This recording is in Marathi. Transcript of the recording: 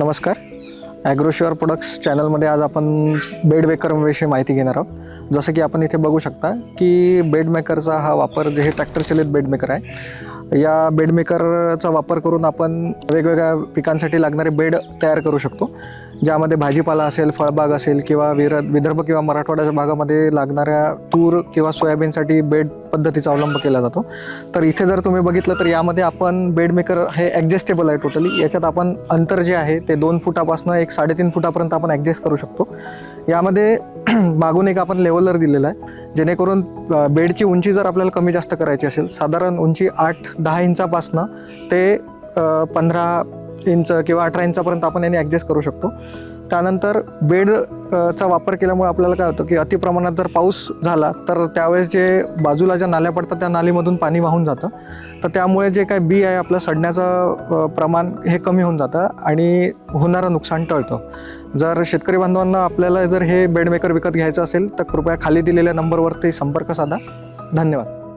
नमस्कार. ॲग्रोश्युअर प्रोडक्ट्स चॅनलमध्ये आज आपण बेड मेकरविषयी माहिती घेणार आहोत. जसं की आपण इथे बघू शकता की बेड मेकरचा हा वापर जे हे ट्रॅक्टर चलित बेड मेकर आहे या बेडमेकरचा वापर करून आपण वेगवेगळ्या पिकांसाठी लागणारे बेड तयार करू शकतो. ज्यामध्ये भाजीपाला असेल फळबाग असेल किंवा विर विदर्भ किंवा मराठवाड्याच्या भागामध्ये लागणाऱ्या तूर किंवा सोयाबीनसाठी बेड पद्धतीचा अवलंब केला जातो. तर इथे जर तुम्ही बघितलं तर यामध्ये आपण बेडमेकर हे ॲडजस्टेबल आहे टोटली याच्यात आपण अंतर जे आहे ते दोन फुटापासून एक साडेतीन फुटापर्यंत आपण ॲडजस्ट करू शकतो. यामध्ये मागून एक आपण लेवलर दिलेला आहे. जेणेकरून बेडची उंची जर आपल्याला कमी जास्त करायची असेल साधारण उंची आठ दहा इंचापासनं ते पंधरा इंच किंवा अठरा इंचापर्यंत आपण याने ॲडजस्ट करू शकतो. त्यानंतर बेड चा वापर केल्यामुळे आपल्याला काय होतं की अतिप्रमाणात जर पाऊस झाला तर त्यावेळेस जे बाजूला ज्या नाल्या पडतात त्या नालीमधून पाणी वाहून जातं. तर त्यामुळे जे काय बी आहे आपलं सडण्याचं प्रमाण हे कमी होऊन जातं आणि होणारं नुकसान टळतं. जर शेतकरी बांधवांना आपल्याला जर हे बेडमेकर विकत घ्यायचं असेल तर कृपया खाली दिलेल्या नंबरवरती संपर्क साधा. धन्यवाद.